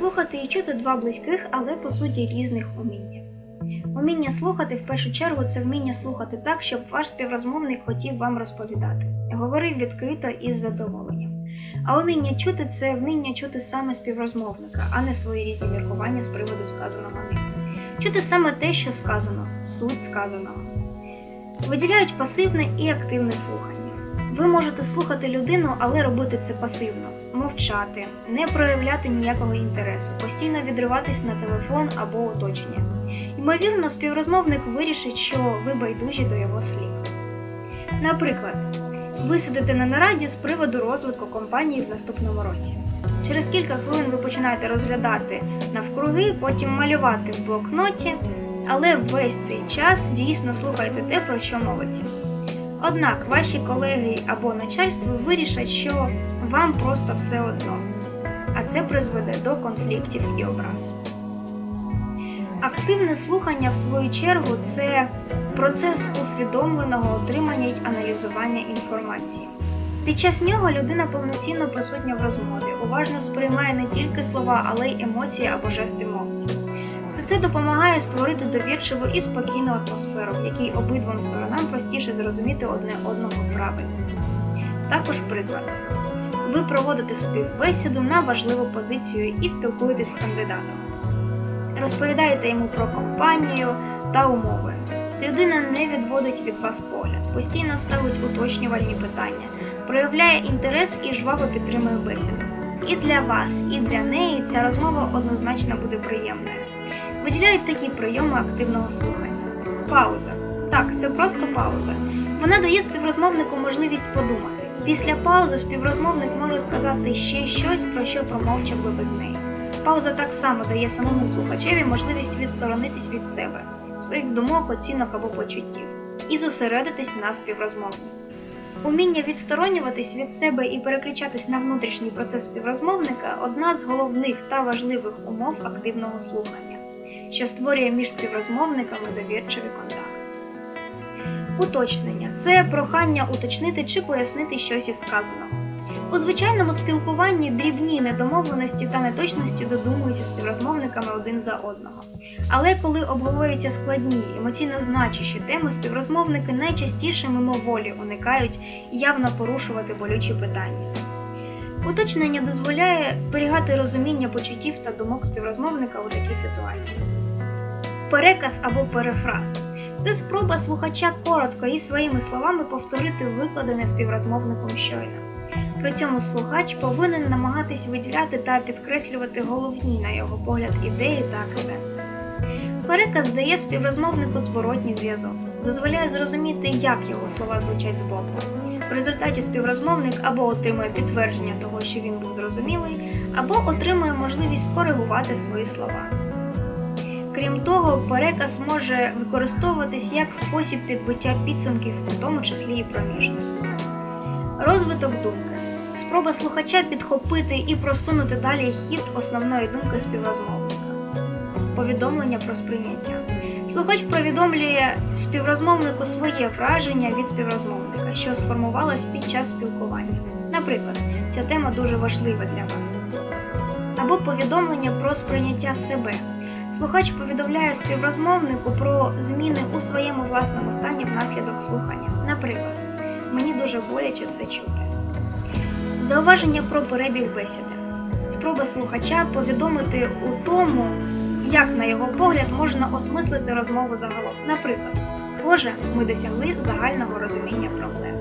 Слухати і чути два близьких, але по суті різних уміння. Уміння слухати в першу чергу це вміння слухати так, щоб ваш співрозмовник хотів вам розповідати, говорив відкрито і з задоволенням. А уміння чути це вміння чути саме співрозмовника, а не свої різні міркування з приводу сказаного ним. Чути саме те, що сказано, суть сказаного. Виділяють пасивне і активне слухання. Ви можете слухати людину, але робити це пасивно, мовчати, не проявляти ніякого інтересу, постійно відриватись на телефон або оточення. Ймовірно, співрозмовник вирішить, що ви байдужі до його слів. Наприклад, ви сидите на нараді з приводу розвитку компанії в наступному році. Через кілька хвилин ви починаєте розглядати навкруги, потім малювати в блокноті, але весь цей час дійсно слухаєте те, про що мовиться. Однак ваші колеги або начальство вирішать, що вам просто все одно, а це призведе до конфліктів і образ. Активне слухання, в свою чергу, це процес усвідомленого отримання й аналізування інформації. Під час нього людина повноцінно присутня в розмові, уважно сприймає не тільки слова, але й емоції або жести мовця. Це допомагає створити довірчиву і спокійну атмосферу, в якій обидвом сторонам простіше зрозуміти одне одного правильно. Також приклад. Ви проводите співбесіду на важливу позицію і спілкуєтесь з кандидатом. Розповідаєте йому про компанію та умови. Людина не відводить від вас погляд, постійно ставить уточнювальні питання, проявляє інтерес і жваво підтримує бесіду. І для вас, і для неї ця розмова однозначно буде приємною. Виділяють такі прийоми активного слухання. Пауза. Так, це просто пауза. Вона дає співрозмовнику можливість подумати. Після паузи співрозмовник може сказати ще щось, про що промовчав би без неї. Пауза так само дає самому слухачеві можливість відсторонитись від себе, своїх думок, оцінок або почуттів і зосередитись на співрозмовнику. Уміння відсторонюватись від себе і переключатись на внутрішній процес співрозмовника одна з головних та важливих умов активного слухання, що створює між співрозмовниками довірчиві контакти. Уточнення це прохання уточнити чи пояснити щось із сказаного. У звичайному спілкуванні дрібні недомовленості та неточності додумуються співрозмовниками один за одного. Але коли обговорюються складні, емоційно значущі теми, співрозмовники найчастіше мимоволі уникають явно порушувати болючі питання. Уточнення дозволяє зберігати розуміння почуттів та думок співрозмовника у такій ситуації. Переказ або перефраз це спроба слухача коротко і своїми словами повторити викладене співрозмовником щойно. При цьому слухач повинен намагатись виділяти та підкреслювати головні, на його погляд, ідеї та акценти. Переказ дає співрозмовнику зворотній зв'язок, дозволяє зрозуміти, як його слова звучать збоку. В результаті співрозмовник або отримує підтвердження того, що він був зрозумілий, або отримує можливість скоригувати свої слова. Крім того, переказ може використовуватись як спосіб підбиття підсумків, в тому числі і проміжних. Розвиток думки. Спроба слухача підхопити і просунути далі хід основної думки співрозмовника. Повідомлення про сприйняття. Слухач повідомлює співрозмовнику своє враження від співрозмовника, що сформувалось під час спілкування. Наприклад, ця тема дуже важлива для вас. Або повідомлення про сприйняття себе. Слухач повідомляє співрозмовнику про зміни у своєму власному стані внаслідок слухання. Наприклад, мені дуже боляче це чути. Зауваження про перебіг бесіди. Спроба слухача повідомити у тому, як, на його погляд, можна осмислити розмову загалом. Наприклад, схоже, ми досягли загального розуміння проблем.